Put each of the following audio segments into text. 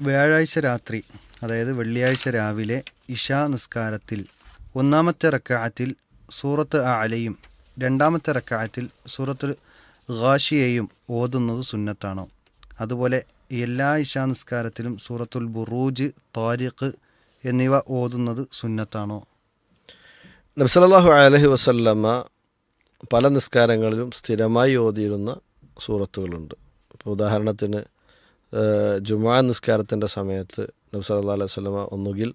വ്യാഴാഴ്ച രാത്രി അതായത് വെള്ളിയാഴ്ച രാവിലെ ഇഷാ നിസ്കാരത്തിൽ ഒന്നാമത്തെ റക്കായത്തിൽ സൂറത്ത് അലയും രണ്ടാമത്തെ റക്കായത്തിൽ സൂറത്ത് ഖാഷിയെയും ഓതുന്നത് സുന്നത്താണോ. അതുപോലെ എല്ലാ ഇഷാ നിസ്കാരത്തിലും സൂറത്തുൽ ബുറൂജ് താരിഖ് എന്നിവ ഓതുന്നത് സുന്നത്താണോ. നബ്സലാഹു അലഹി വസല്ലമ്മ പല നിസ്കാരങ്ങളിലും സ്ഥിരമായി ഓതിയിരുന്ന സൂറത്തുകളുണ്ട്. ഇപ്പോൾ ഉദാഹരണത്തിന് ജുമാ നിസ്കാരത്തിന്റെ സമയത്ത് നബ്സ് അല്ലാ അലൈഹി വസല്ലമ ഒന്നുകിൽ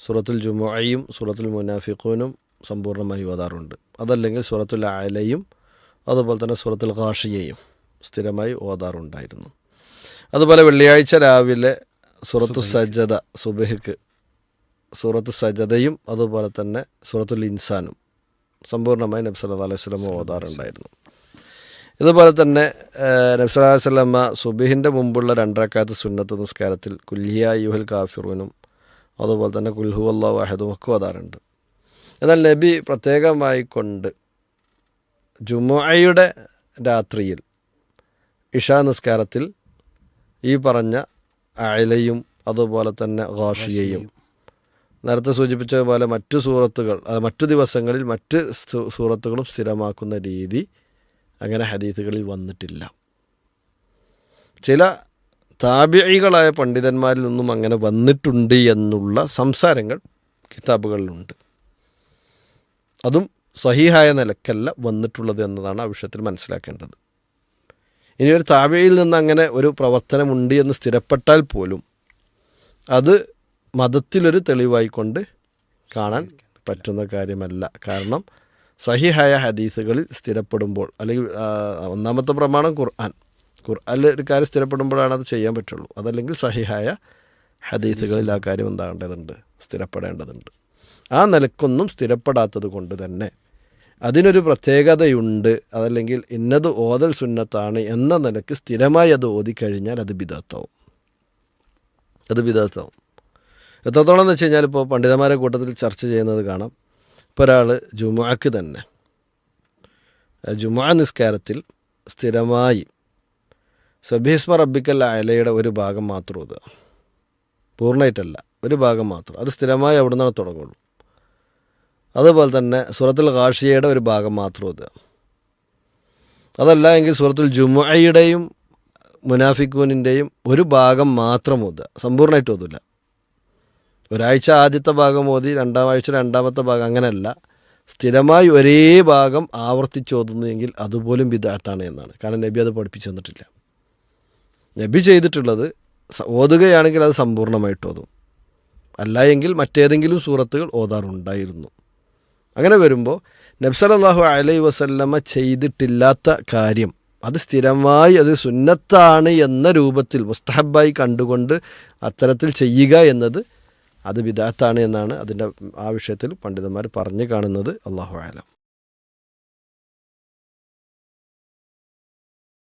സൂറത്തുൽ ജുമുഅയും സൂറത്തുൽ മുനാഫിഖൂനും സമ്പൂർണമായി ഓതാറുണ്ട്. അതല്ലെങ്കിൽ സൂറത്തുൽ ആലയും അതുപോലെ തന്നെ സൂറത്തുൽ ഖാഷിയയും സ്ഥിരമായി ഓതാറുണ്ടായിരുന്നു. അതുപോലെ വെള്ളിയാഴ്ച രാവിലെ സൂറത്തു സജ്ജത സുബഹിക്ക് സൂറത്ത് സജ്ജതയും അതുപോലെ തന്നെ സൂറത്തുൽ ഇൻസാനും സമ്പൂർണമായി നബ്സ് അല്ലാ അലൈഹി സ്വലമ ഓതാറുണ്ടായിരുന്നു. ഇതുപോലെ തന്നെ നബി സല്ലാ വല്ലമ സുബിഹിന്റെ മുമ്പുള്ള രണ്ടരക്കാലത്ത് സുന്നത്ത് നിസ്കാരത്തിൽ കുല്ലിയ യുഹൽ കാഫിറൂനും അതുപോലെ തന്നെ കുൽഹു അള്ളാ വാഹിദും ഒക്കെ ഓതാറുണ്ട് എന്നാൽ നബി പ്രത്യേകമായി കൊണ്ട് ജുമുഅയുടെ രാത്രിയിൽ ഇഷാ നിസ്കാരത്തിൽ ഈ പറഞ്ഞ അയലയും അതുപോലെ തന്നെ ഗാഷിയയും നേരത്തെ സൂചിപ്പിച്ചതുപോലെ മറ്റു സൂറത്തുകൾ മറ്റു ദിവസങ്ങളിൽ മറ്റ് സൂറത്തുകളും സ്ഥിരമാക്കുന്ന രീതി അങ്ങനെ ഹദീസുകളിൽ വന്നിട്ടില്ല. ചില താപികളായ പണ്ഡിതന്മാരിൽ നിന്നും അങ്ങനെ വന്നിട്ടുണ്ട് എന്നുള്ള സംസാരങ്ങൾ കിതാബുകളിലുണ്ട്. അതും സഹിഹായ നിലക്കല്ല വന്നിട്ടുള്ളത് എന്നതാണ് ആ വിഷയത്തിൽ മനസ്സിലാക്കേണ്ടത്. ഇനി ഒരു താബിയിൽ നിന്ന് അങ്ങനെ ഒരു പ്രവർത്തനമുണ്ട് എന്ന് സ്ഥിരപ്പെട്ടാൽ പോലും അത് മതത്തിലൊരു തെളിവായിക്കൊണ്ട് കാണാൻ പറ്റുന്ന കാര്യമല്ല. കാരണം സഹിഹായ ഹദീസുകളിൽ സ്ഥിരപ്പെടുമ്പോൾ അല്ലെങ്കിൽ ഒന്നാമത്തെ പ്രമാണം ഖുർആൻ. ഖുർആനിൽ ഒരു കാര്യം സ്ഥിരപ്പെടുമ്പോഴാണ് അത് ചെയ്യാൻ പറ്റുള്ളൂ. അതല്ലെങ്കിൽ സഹിഹായ ഹദീസുകളിൽ ആ കാര്യം എന്താകേണ്ടതുണ്ട്? സ്ഥിരപ്പെടേണ്ടതുണ്ട്. ആ നിലക്കൊന്നും സ്ഥിരപ്പെടാത്തത് കൊണ്ട് തന്നെ അതിനൊരു പ്രത്യേകതയുണ്ട്. അതല്ലെങ്കിൽ ഇന്നത് ഓതൽ സുന്നത്താണ് എന്ന നിലയ്ക്ക് സ്ഥിരമായി അത് ഓതിക്കഴിഞ്ഞാൽ അത് ബിദാത്താവും. അത് ബിദാത്താവും. എത്രത്തോളം എന്ന് വെച്ച് കഴിഞ്ഞാൽ ഇപ്പോൾ പണ്ഡിതന്മാരെ കൂട്ടത്തിൽ ചർച്ച ചെയ്യുന്നത് കാണാം. ഇപ്പോൾ ഒരാൾ ജുമാക്ക് തന്നെ. ജുമാ നിസ്കാരത്തിൽ സ്ഥിരമായി സബീസ്മ റബ്ബിക്കൽ അയലയുടെ ഒരു ഭാഗം മാത്രം ഇത് പൂർണമായിട്ടല്ല ഒരു ഭാഗം മാത്രം. അത് സ്ഥിരമായി അവിടെ നിന്നാണ് തുടങ്ങുള്ളൂ. അതുപോലെ തന്നെ സൂറത്തുൽ കാഷിയയുടെ ഒരു ഭാഗം മാത്രം ഇത് അതല്ല എങ്കിൽ സൂറത്തുൽ ജുമുഅയുടെയും മുനാഫിക്കൂനിന്റെയും ഒരു ഭാഗം മാത്രം ഓതുക. സമ്പൂർണമായിട്ട് ഓതില്ല ഒരാഴ്ച ആദ്യത്തെ ഭാഗം ഓതി രണ്ടാം ആഴ്ച രണ്ടാമത്തെ ഭാഗം അങ്ങനെയല്ല. സ്ഥിരമായി ഒരേ ഭാഗം ആവർത്തിച്ച് ഓതുന്നുവെങ്കിൽ അതുപോലും വിദാത്താണ് എന്നാണ്. കാരണം നബി അത് പഠിപ്പിച്ചു തന്നിട്ടില്ല. നബി ചെയ്തിട്ടുള്ളത് ഓതുകയാണെങ്കിൽ അത് സമ്പൂർണമായിട്ട് ഓതും. അല്ല എങ്കിൽ മറ്റേതെങ്കിലും സൂറത്തുകൾ ഓതാറുണ്ടായിരുന്നു. അങ്ങനെ വരുമ്പോൾ നബ്സലല്ലാഹു അലൈ വസല്ലമ്മ ചെയ്തിട്ടില്ലാത്ത കാര്യം അത് സ്ഥിരമായി അത് സുന്നത്താണ് എന്ന രൂപത്തിൽ മുസ്തഹബായി കണ്ടുകൊണ്ട് അത്തരത്തിൽ ചെയ്യുക എന്നത് അത് വിദാത്താണ് എന്നാണ് അതിന്റെ ആ വിഷയത്തിൽ പണ്ഡിതന്മാർ പറഞ്ഞു കാണുന്നത്. അള്ളാഹു ആലം